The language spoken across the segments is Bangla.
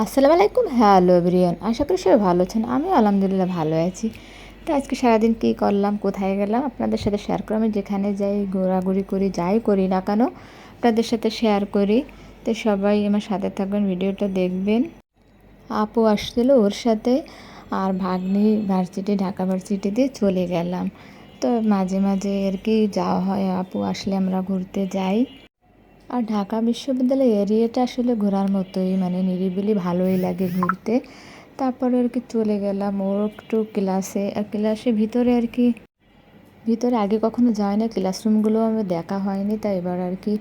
আসসালামু আলাইকুম। হ্যালো এভরিওয়ান, আশা করি সবাই ভালো আছেন। আমি আলহামদুলিল্লাহ ভালো আছি। তো আজকে সারাদিন কী করলাম, কোথায় গেলাম আপনাদের সাথে শেয়ার করে আমি যেখানে যাই, ঘোরাঘুরি করি, যাই করি না কেন আপনাদের সাথে শেয়ার করি। তো সবাই আমার সাথে থাকবেন, ভিডিওটা দেখবেন। আপু আসছিল ওর সাথে আর ভাগ্নি ভার্সিটি, ঢাকা ভার্সিটিতে চলে গেলাম। তো মাঝে মাঝে আর কি যাওয়া হয়, আপু আসলে আমরা ঘুরতে যাই। আর ঢাকা বিশ্ববিদ্যালয় এরিয়াটা আসলে ঘোরার মতোই মানে নিরিবিলি ভালোই লাগে ঘুরতে। তারপরে আর কি চলে গেলাম, ওর একটু ক্লাসে, আর ক্লাসে ভিতরে আর কি, ভিতরে আগে কখনো যায় না, ক্লাসরুমগুলো আমার দেখা হয়নি, তাই এবার আর কি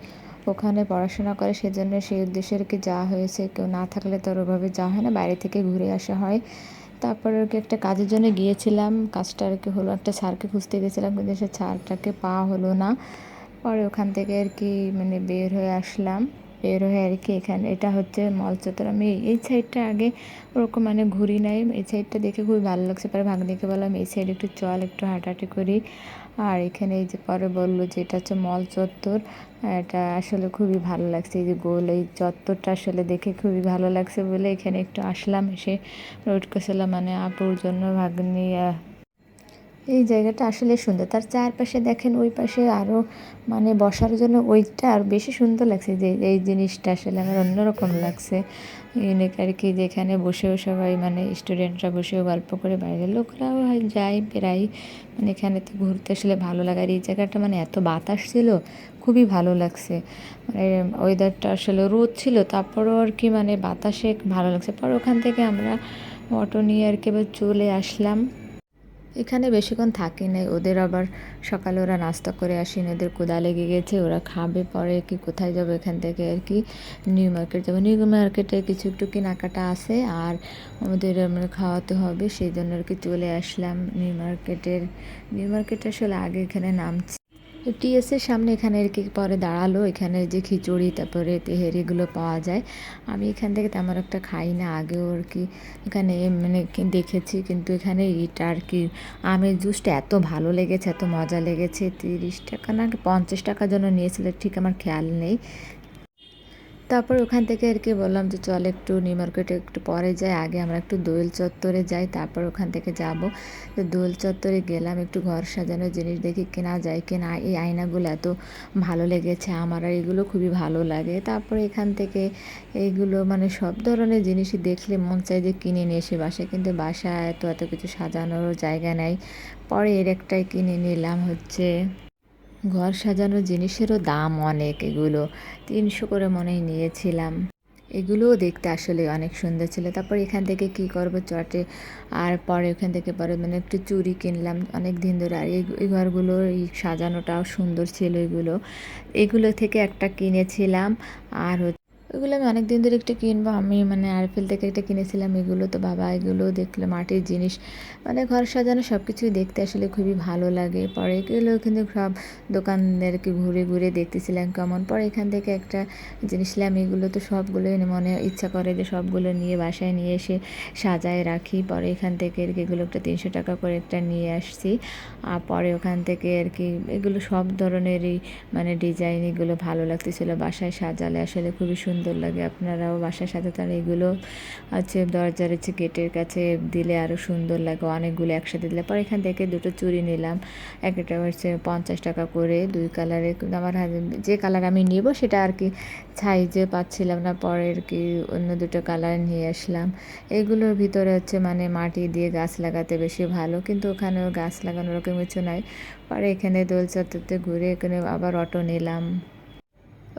ওখানে পড়াশোনা করে সেজন্য সেই উদ্দেশ্যে আর কি যাওয়া হয়েছে। কেউ না থাকলে তো ওভাবে যাওয়া হয় না, বাইরে থেকে ঘুরে আসা হয়। তারপরে আর কি একটা কাজের জন্য গিয়েছিলাম, কাজটা আর কি হলো, একটা স্যারকে খুঁজতে গেছিলাম, কিন্তু সে স্যারটাকে পাওয়া হলো না। পরে ওখান থেকে আর কি মানে বের হয়ে আসলাম। বের হয়ে আর কি এখানে, এটা হচ্ছে মল চত্বর। আমি এই সাইডটা আগে ওরকম মানে ঘুরি নাই। এই সাইডটা দেখে খুবই ভালো লাগছে। পরে ভাগ্নিকে বললাম, এই সাইডে একটু চল, একটু হাঁটাহাঁটি করি। আর এখানে এই যে পরে বলল যে এটা হচ্ছে মল চত্বর, এটা আসলে খুবই ভালো লাগছে। এই যে গোল, এই চত্বরটা আসলে দেখে খুবই ভালো লাগছে বলে এখানে একটু আসলাম এসে। রোড করছিলাম মানে আপুর জন্য, ভাগ্নি এই জায়গাটা আসলে সুন্দর। তার চারপাশে দেখেন ওই পাশে আরও মানে বসার জন্য ওইটা আর বেশি সুন্দর লাগছে যে এই জিনিসটা আসলে আমার অন্যরকম লাগছে। ইউনিক আর কি যেখানে বসেও সবাই মানে স্টুডেন্টরা বসেও গল্প করে, বাইরের লোকরাও হয় যায় প্রায় মানে এখানে তো ঘুরতে আসলে ভালো লাগে আর এই জায়গাটা মানে এত বাতাস ছিল, খুবই ভালো লাগছে। মানে ওয়েদারটা আসলে রোদ ছিল, তারপরও আর কি মানে বাতাসে ভালো লাগছে। পর ওখান থেকে আমরা অটো নিয়ে আর কি এবার চলে আসলাম। এখানে বেশিক্ষণ থাকি নাই। ওদের আবার সকালে ওরা নাস্তা করে আসেন ওদের কোদা লেগে গেছে, ওরা খাবে পরে কি কোথায় যাব এখান থেকে আর কি। নিউ মার্কেট যাব। নিউ মার্কেটে কিছু একটু কেনাকাটা আছে আর আমাদের মানে খাওয়াতে হবে, সেই জন্য আর কি চলে আসলাম নিউ মার্কেটের। নিউ মার্কেট আসলে আগে এখানে নাম টিএসের সামনে এখানে আর কি পরে দাঁড়াল। এখানে যে খিচুড়ি, তারপরে তেহের এগুলো পাওয়া যায়। আমি এখান থেকে তেমন একটা খাই না। আগেও আর কি এখানে মানে দেখেছি, কিন্তু এখানে এটা আর কি আমের জুসটা এত ভালো লেগেছে, এত মজা লেগেছে। তিরিশ টাকা না, পঞ্চাশ টাকার জন্য নিয়েছিল, ঠিক আমার খেয়াল নেই। তারপর ওখান থেকে আর কি বললাম যে, চল একটু নিউ মার্কেটে একটু পরে যাই, আগে আমরা একটু দোয়েল চত্বরে যাই, তারপর ওখান থেকে যাব। তো দোয়েল চত্বরে গেলাম, একটু ঘর সাজানোর জিনিস দেখি কেনা যায় কেনা। এই আয়নাগুলো এত ভালো লেগেছে আমার, আর এগুলো খুবই ভালো লাগে। তারপর এখান থেকে এইগুলো মানে সব ধরনের জিনিসই দেখলে মন চায় যে, কিনে নিয়ে এসে বাসায়। কিন্তু বাসায় এত এত কিছু সাজানোর জায়গা নেই। পরে এর একটাই কিনে নিলাম হচ্ছে ঘর সাজানো জিনিসেরও দাম অনেক, এগুলো তিনশো করে মনে নিয়েছিলাম। এগুলোও দেখতে আসলে অনেক সুন্দর ছিল। তারপর এখান থেকে কি করব? চটে আর পরে ওখান থেকে পরে মানে একটু চুড়ি কিনলাম। অনেক দিন ধরে আর এই ঘরগুলো, এই সাজানোটাও সুন্দর ছিল এগুলো। এগুলো থেকে একটা কিনেছিলাম। আর ওইগুলো আমি অনেক দিন ধরে একটু কিনবো। আমি মানে আরফেল থেকে একটা কিনেছিলাম, এগুলো তো বাবা, এগুলো দেখল মাটির জিনিস। মানে ঘর সাজানো সব কিছুই দেখতে আসলে খুবই ভালো লাগে। পরে এগুলো কিন্তু সব দোকানদেরকে ঘুরে ঘুরে দেখতেছিলাম কেমন। পরে এখান থেকে একটা জিনিস নিলাম, এগুলো তো সবগুলোই মনে ইচ্ছা করে যে সবগুলো নিয়ে বাসায় নিয়ে এসে সাজায় রাখি। পরে এখান থেকে আর কি এগুলো একটা তিনশো টাকা করে একটা নিয়ে আসছি। আর পরে ওখান থেকে আর কি এগুলো সব ধরনেরই মানে ডিজাইন এগুলো ভালো লাগতেছিলো। বাসায় সাজালে আসলে খুবই সুন্দর সুন্দর লাগে। আপনারাও বাসার সাথে তার এগুলো আছে, দরজার হচ্ছে গেটের কাছে দিলে আরও সুন্দর লাগে। অনেকগুলো একসাথে দিলে। পর এখান থেকে দুটো চুড়ি নিলাম। একটা হচ্ছে পঞ্চাশ টাকা করে, দুই কালারে আমার যে কালার আমি নিব সেটা আর কি সাইজে পাচ্ছিলাম না। পরে আর কি অন্য দুটো কালার নিয়ে আসলাম। এগুলোর ভিতরে হচ্ছে মানে মাটি দিয়ে গাছ লাগাতে বেশি ভালো। কিন্তু ওখানেও গাছ লাগানোর কিছু নাই। পরে এখানে দোল চত্বরতে ঘুরে এখানে আবার অটো নিলাম।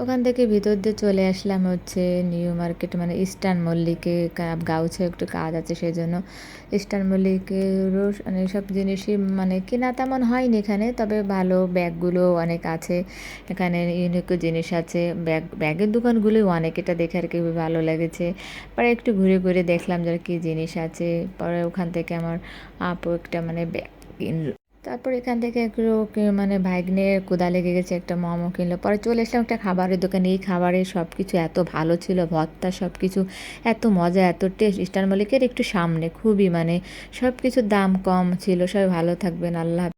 ওখান থেকে ভিতর দিয়ে চলে আসলাম হচ্ছে নিউ মার্কেট মানে ইস্টার্ন মল্লিকে গাউছে একটু কাজ আছে সেই জন্য ইস্টার্ন মল্লিকেরও মানে সব জিনিসই মানে কেনা তেমন হয়নি এখানে, তবে ভালো ব্যাগগুলো অনেক আছে। এখানে ইউনিকও জিনিস আছে, ব্যাগ, ব্যাগের দোকানগুলোই অনেক, এটা দেখে আর কি ভালো লেগেছে। পরে একটু ঘুরে ঘুরে দেখলাম যে কী জিনিস আছে। পরে ওখান থেকে আমার আপু একটা মানে ব্যাগ কিনলো তারপর এখান থেকে একটু মানে ভাগ্নে কোদা লেগে গেছে, একটা মোমো কিনলো। পরে চলে এসলাম একটা খাবারের দোকানে। এই খাবারের সব কিছু এত ভালো ছিল, ভর্তা সব কিছু এত মজা, এত টেস্ট। স্টার মালিকের একটু সামনে, খুবই মানে সব কিছুর দাম কম ছিল, সবাই ভালো থাকবেন, আল্লাহ